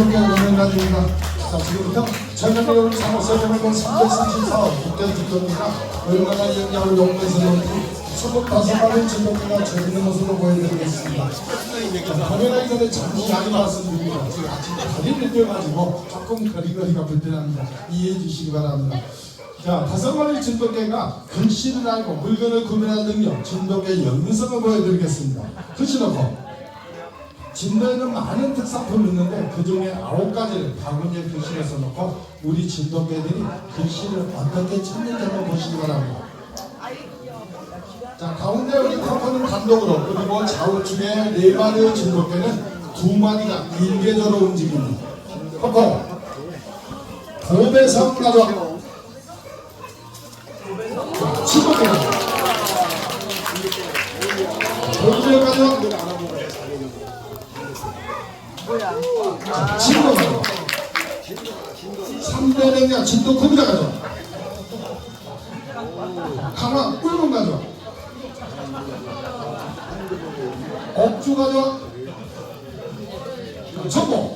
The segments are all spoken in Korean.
진돗개 오는 날입니다. 자, 지금부터 전국의 상호세점의 상대승진 사업 국대특검이나 얼마나 영향을 연구해서 놓고 25마리 진돗개가 재밌는 모습을 보여드리겠습니다. 자, 카메라에 전에 잠시 양해 말씀드립니다. 아침 다리를 뛰어가지고 조금 거리거리가 불편합니다. 이해해 주시기 바랍니다. 자, 다섯 마리 진돗개가 글씨를 알고 물건을 구매할 능력, 진돗개 연능성을 보여드리겠습니다. 글씨 놓고 진도에는 많은 특산품이 있는데 그 중에 아홉 가지를 바구니에 글씨를 써놓고 우리 진돗개들이 글씨를 어떻게 찾는지 한번 보시기 바랍니다. 자 가운데 우리 커커는 단독으로 그리고 좌우측에 네 마리의 진돗개는 두 마리가 일개적으로 움직입니다. 커커 고배성 가져와 진돗개 고배 가져와 진도 가져 3대 냉장 진도 컵이다 가져 강화 꿀금 가져 억주 가져 청고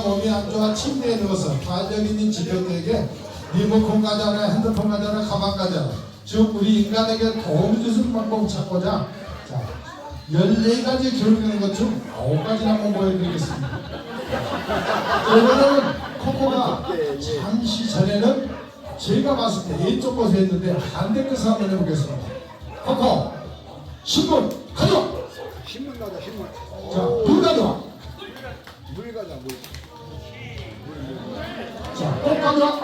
몸이 안 좋아 침대에 누워서 탄력 있는 지병에게 리모컨 가져라 핸드폰 가져라 가방 가져라 즉 우리 인간에게 도움이 주는 방법 찾고자 자 14가지 교육하는 것중 9가지를 한번 보여드리겠습니다. 자, 이거는 코코가 잠시 전에는 제가 봤을 때 왼쪽 곳에 했는데 반대 끝을 한번 해보겠습니다. 코코 신문 가져와 신문 가자 신문. 자불 가져와. 물 가자 물 가져와.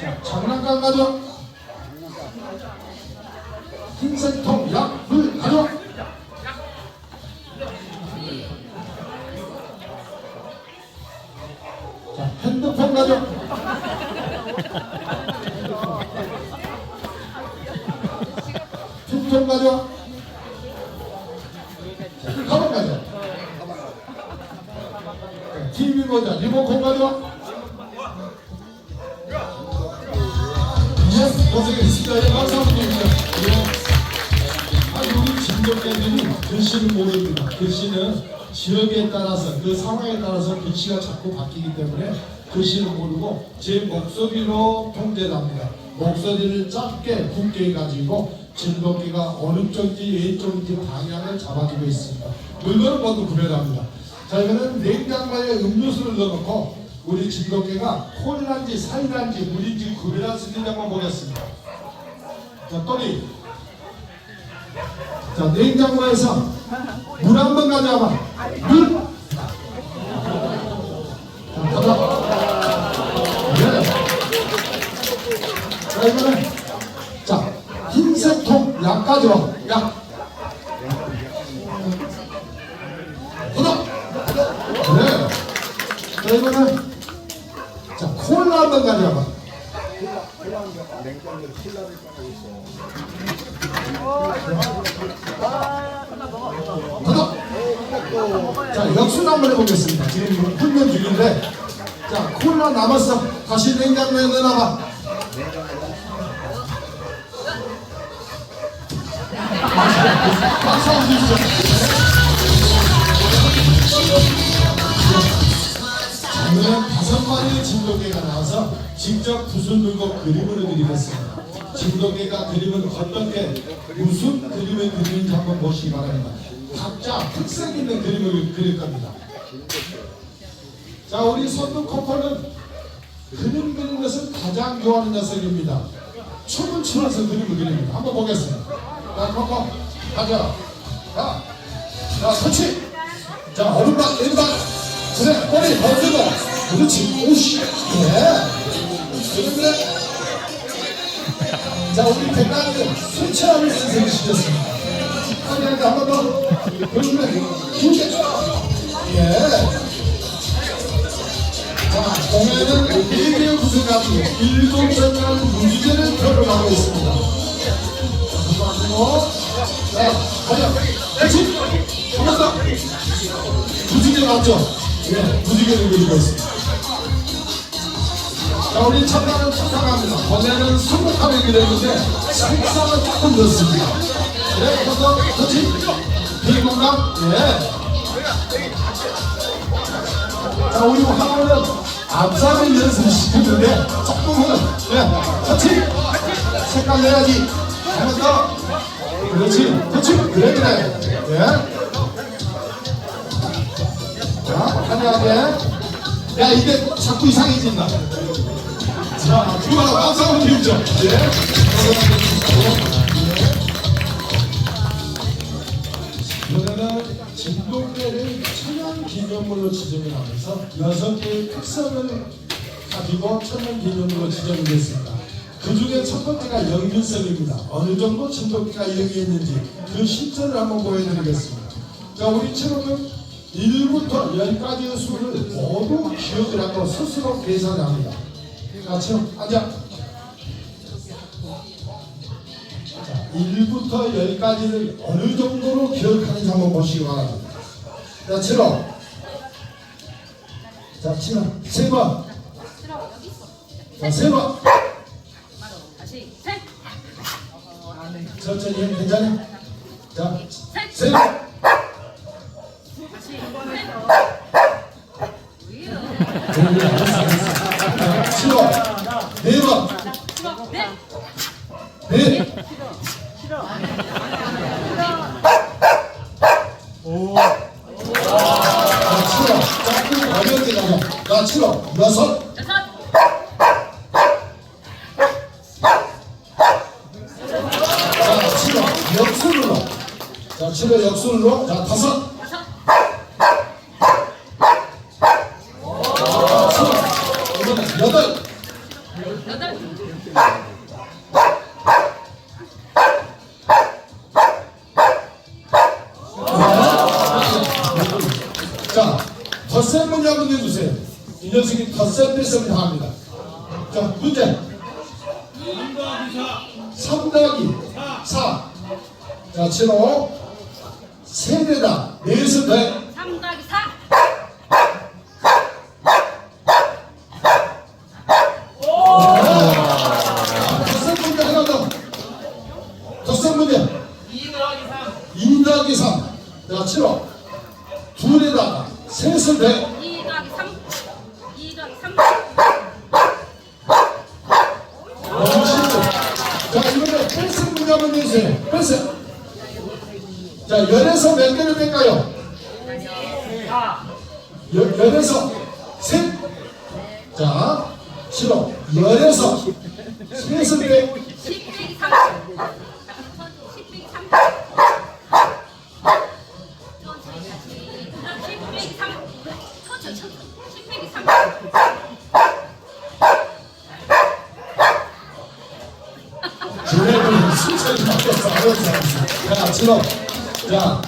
자, 장난감 가져와. 흰색 통, 약, 물 가져와. 자, 핸드폰 가져와. 툭통 가져 지역에 따라서 그 상황에 따라서 글씨가 자꾸 바뀌기 때문에 글씨를 모르고 제 목소리로 통제를 합니다. 목소리를 짧게 굵게 가지고 진돗개가 어느 쪽인지 왼쪽인지 방향을 잡아주고 있습니다. 물건을 모두 구별합니다. 자 이거는 냉장고에 음료수를 넣어놓고 우리 진돗개가 콜란지 사이란지 물인지 구별할 수 있는지 한번 보겠습니다. 자 또리. 자 냉장고에서 물 한 번 가져와봐 물 자, 가자 네. 자 이거는 자 흰색 통 약 가져와 약 하나 그래. 자, 이거는 자 콜라 한 번 가져와봐. 콜라 콜라 냉장고에 콜라를 꺼내고 있어 하나. 자 역순 한번 해보겠습니다. 지금 훈련 중인데 자 콜라 남았어. 다시 냉장고에 넣어놔봐. 박수 한번 주시죠. 오늘은 다섯 마리의 진돗개가 나와서 직접 붓을 들고 그림을 그리겠습니다. 진돗개가 그림은 어떻게 무슨 그림을 그리는지 한번 보시기 바랍니다. 각자 특색 있는 그림을 그릴 겁니다. 자, 우리 선두 코코는 그림 그리는 것을 가장 좋아하는 녀석입니다. 춤을 추면서 그림을 그립니다. 한번 보겠습니다. 자, 코코, 가자. 자, 자, 터치. 자, 오른발, 왼발. 그래, 꼬리 벌리고. 그렇지. 오씨. 예. 그래, 그래. 자, 우리 백남님 수채화를 선생시켰습니다. 허리한테 한번 더. 그래, 그래. 길게. 예. 자, 공연은 1개의 우승가수 일동전이라는 무지개를 표현하고 있습니다. 그리고 자, 가자. 그렇지. 한번 더. 무지개 맞죠? 예, 무지개를 그리고 있습니다. 자, 우리 첫날은 첫사랑합니다. 번에는 수목하게 그렸는데 색상은 조금. 네, 한번 더. 그렇지? 비공감? 예. 자, 우리 황호는 앞사를 연습시켰는데 조금은 네, 같이 색깔 내야지. 더. 그렇지, 그렇지, 그래 그래. 예. 자꾸 이상해진다. 자, 좋아, 박수 한번 주죠. 예. 이번에는 진동대를 천연 기념물로 지정을 하면서 여섯 개의 특성을 가지고 천연 기념물로 지정을 했습니다. 그 중에 첫 번째가 연균성입니다. 어느 정도 진돗개가 영위했는지 그 실전을 한번 보여드리겠습니다. 자, 우리 친구는 1부터 10가지의 수를 모두 기억을 하고 스스로 계산합니다. 자, 친구, 앉아. 자, 1부터 10까지를 어느 정도로 기억하는지 한번 보시기 바랍니다. 자, 7호. 자, 7호. 세 번. 자, 세 번. 천천히 해. 괜찮아? 자, 셋. 세 번. 자, 7호. 조금 어렵게 가자. 자, 7호. 여섯. 자, 7호. 역순으로. 자, 7호 역순으로. 자, 다섯. 자, 문제. 3 더하기 4. 자, 7호. 세대다. 넷은 돼. 삼 더하 몇 개를 뺄까요? 열, 열에서 셋. 자, 싫어. 바꿔서 알아서 자, 싫어. 자,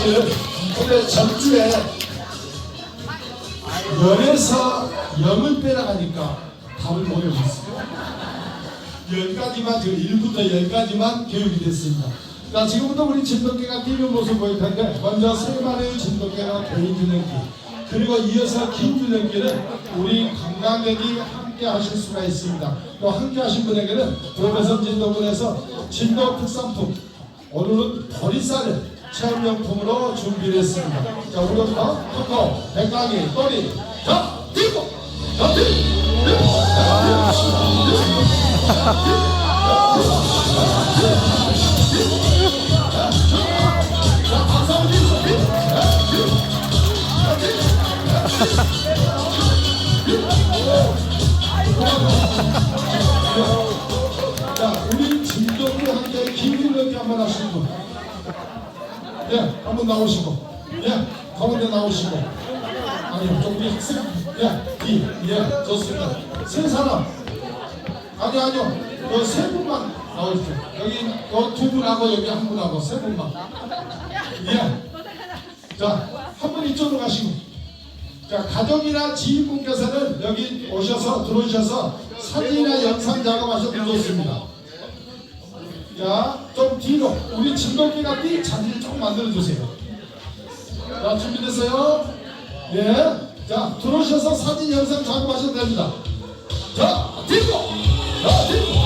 일부터 열까지 근데 전주에 열에서 영을 빼나가니까 답을 모여봤어요. 열까지만 지금 1부터 10까지만 교육이 됐습니다. 자, 지금부터 우리 진돗개가 뛰는 모습 보일 텐데 먼저 세 마리의 진돗개가 개인 줄넘기 그리고 이어서 긴 줄넘기는 우리 관광객이 함께 하실 수가 있습니다. 또 함께 하신 분에게는 도매선 진도군에서 진도 특산품 오늘은 보리쌀을 체험용품으로 준비를 했습니다. 자, 우리부터 코코, 백강이, 또리, 자, 뛰고, 자, 뛰고, 자, 한번 나오시고. 예, 가운데 나오시고. 아니요, 좀 우리 학생. 예, 이, 예, 좋습니다. 세 사람. 아니요, 아니요. 그세 분만 나오십시오. 여기 그두 분하고 여기 한 분하고 세 분만. 예. 자, 한 분 이쪽으로 가시고. 자, 가족이나 지인분께서는 여기 오셔서 들어오셔서 사진이나 영상 작업하셔도 좋습니다. 자, 좀 뒤로 우리 진동기가 띠 자리를 좀 만들어 주세요. 자, 준비됐어요? 예. 자, 들어오셔서 사진 영상 작업하셔도 됩니다. 자, 뒤로. 자, 뒤로.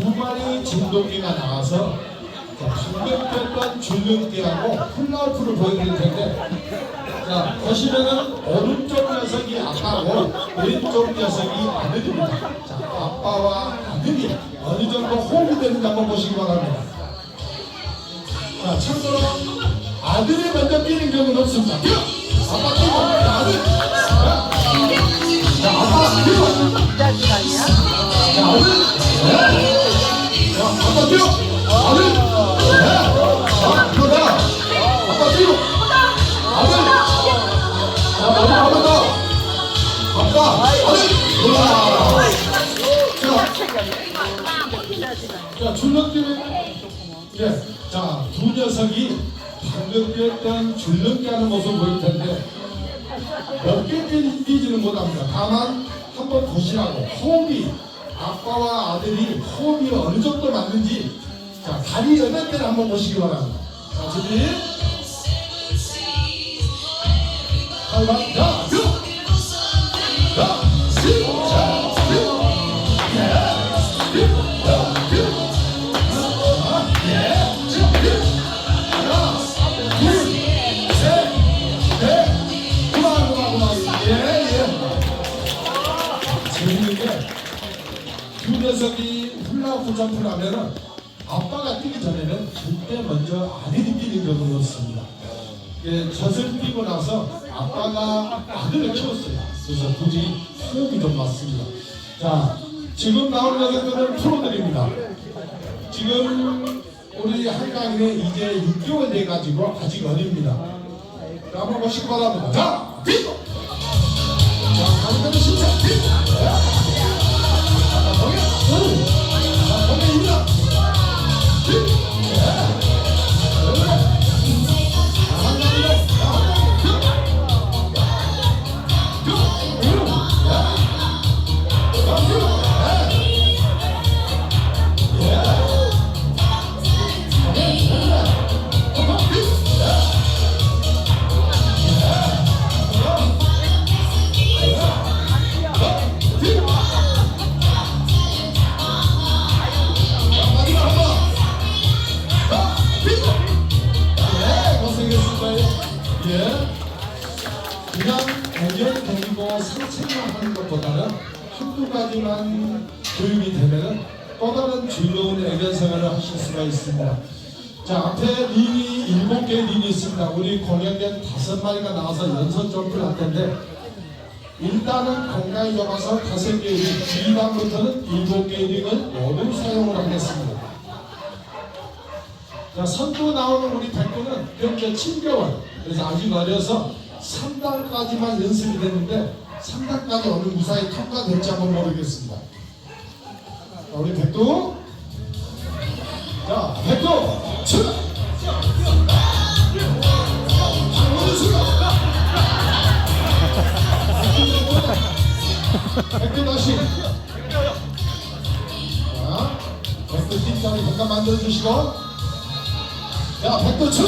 두 마리 진돗개가 나와서 뺐던 줄눈개하고 훌라후프를 보여드릴 텐데 자, 보시면은 오른쪽 녀석이 아빠고 왼쪽 녀석이 아들입니다. 자, 아빠와 아들이 어느 정도 호흡이 되는지 한번 보시기 바랍니다. 자, 참고로 아들이 먼저 뛰는 경우는 없습니다. 뛰어! 아빠 뛰고, 자, 아들! 자, 자, 아빠 뛰어! 자, 아들! 네. 네. 자, 줄넘기는 예, 자, 두 녀석이 뛰었던 줄넘기 하는 모습 보일 텐데 몇개 뛰지는 못합니다. 다만 한번 보시라고 호흡이 아빠와 아들이 호흡이 어느 정도 맞는지 자, 다리 개를 한번 보시기 바랍니다. 자, 준비. 한번 자, 하면은 아빠가 뛰기 전에는 절대 먼저 아들이 뛰는 경우가 없습니다. 예, 젖을 뛰고 나서 아빠가 아들을 키웠어요. 그래서 굳이 호흡이 좀 맞습니다. 자, 지금 나오는 녀석들은 프로들입니다. 지금 우리 한강에 이제 6개월 돼가지고 아직 어립니다. 자, 한번 보시기 바랍니다. 자, 빙고! 자, 강대는 신차 빙 가지만 교육이 되면은 또 다른 즐거운 애견 생활을 하실 수가 있습니다. 자, 앞에 린이 일곱 개의 린이 있습니다. 우리 공연된 다섯 마리가 나와서 연속 점프를 할 텐데 일단은 공간이 좁아서 다섯 개의 링, 이다음부터는 일곱 개의 링을 모두 사용을 하겠습니다. 자, 선두 나오는 우리 백구는 현재 7개월. 그래서 아직 어려서 3단까지만 연습이 됐는데 3단까지 어느 무사히 통과될지 한번 모르겠습니다. 자, 우리 백두. 자, 백두. 출발! 백두 다시. 자, 백두 뒷자리 잠깐 만들어주시고. 야, 백도 쳐!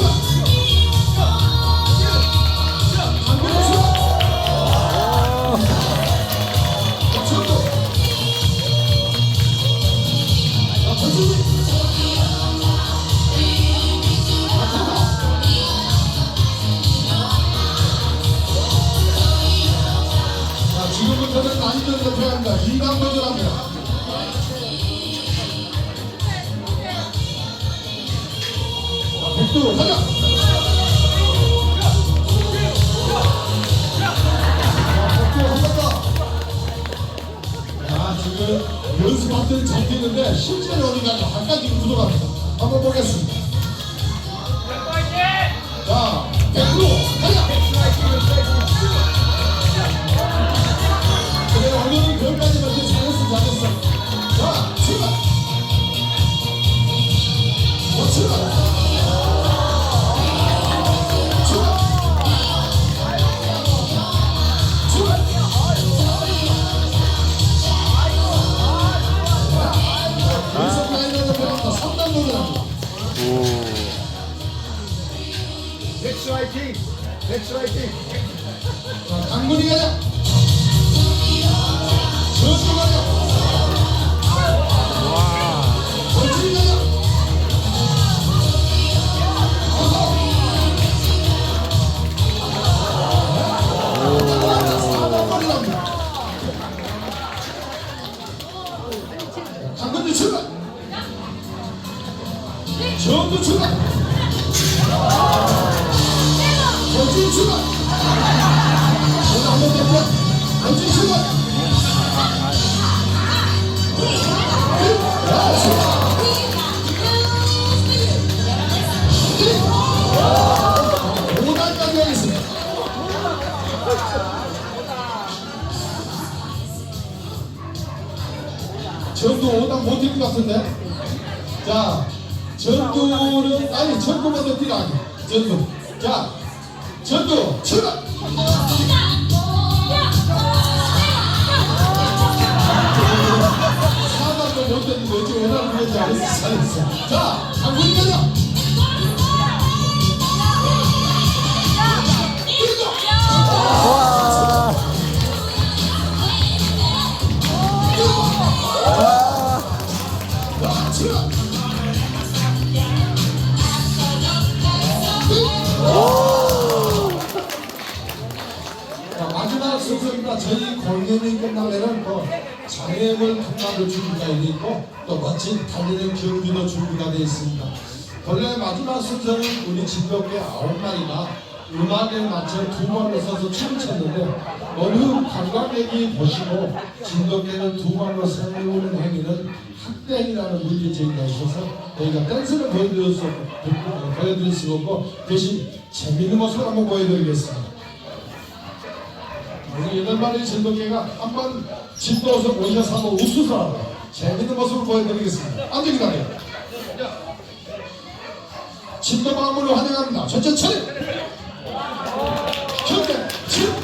전두 5단 못뛸것 같은데? 자, 전두는, 아니, 전두 먼저 뛰라. 전두. 자, 전두, 출발! 사단도 못 뛰는데 어떻게 원하는 건지. 잘했어. 자, 한분 가자! 통과도 준비가 되어 있고 또 멋진 달리는 경기도 준비가 되어 있습니다. 원래 마지막 순서는 우리 진돗개 아홉 마리가 음악에 맞춰 두 번을 서서 춤을 췄는데 어느 관광객이 보시고 진돗개는 두 번을 세우는 행위는 학대행위라는 문제제기가 있어서 저희가 댄스를 보여드릴 수 없고, 보여드릴 수 없고 대신 재미있는 모습을 한번 보여드리겠습니다. 우리 여덟 마리 진돗개가 한번 진도에서 모셔서 한번 웃으서 재밌는 모습을 보여드리겠습니다. 앉아 기다려요. 진도 마음으로 환영합니다. 전체 차례. 현대 진도.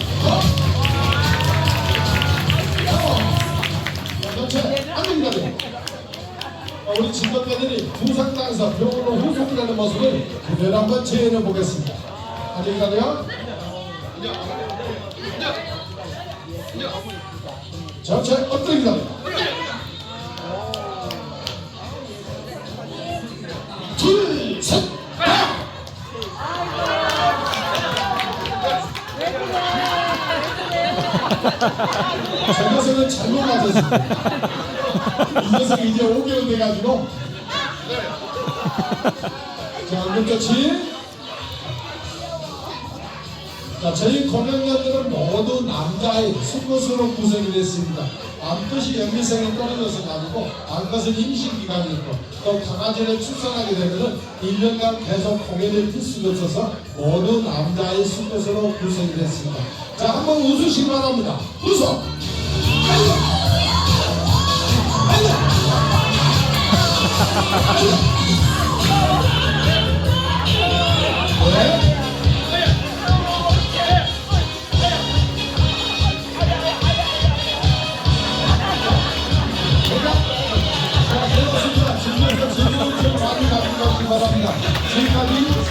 전체 앉아 기다려요. 어, 우리 진돗개들이 부상당해서 병원으로 후송되는 모습을 그대로 한번 재현해 보겠습니다. 앉아 기다려요. 전체 엎드려 기다려. 둘, 셋, 하! 저 녀석은 잘못 맞았습니다. 이 녀석이 이제 5개월 돼가지고. 자, 끝까지. 자, 저희 공연자들은 모두 남자의 속옷으로 구성이 됐습니다. 암컷이 연미생에 떨어져서 가지고 암컷은 임신기간이 있고 또 강아지를 출산하게 되면은 1년간 계속 공연을 뛸 수가 없어서 모두 남자의 속옷으로 구성이 됐습니다. 자, 한번 웃으시기 바랍니다. 웃어! 아이고! 아이고!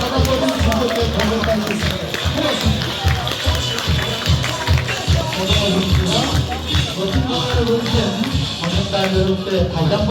사과버린 중독된 건강단체였습니다. 고맙습니다. 고맙습니다. 멋진 공연을 여러분께 다시 한번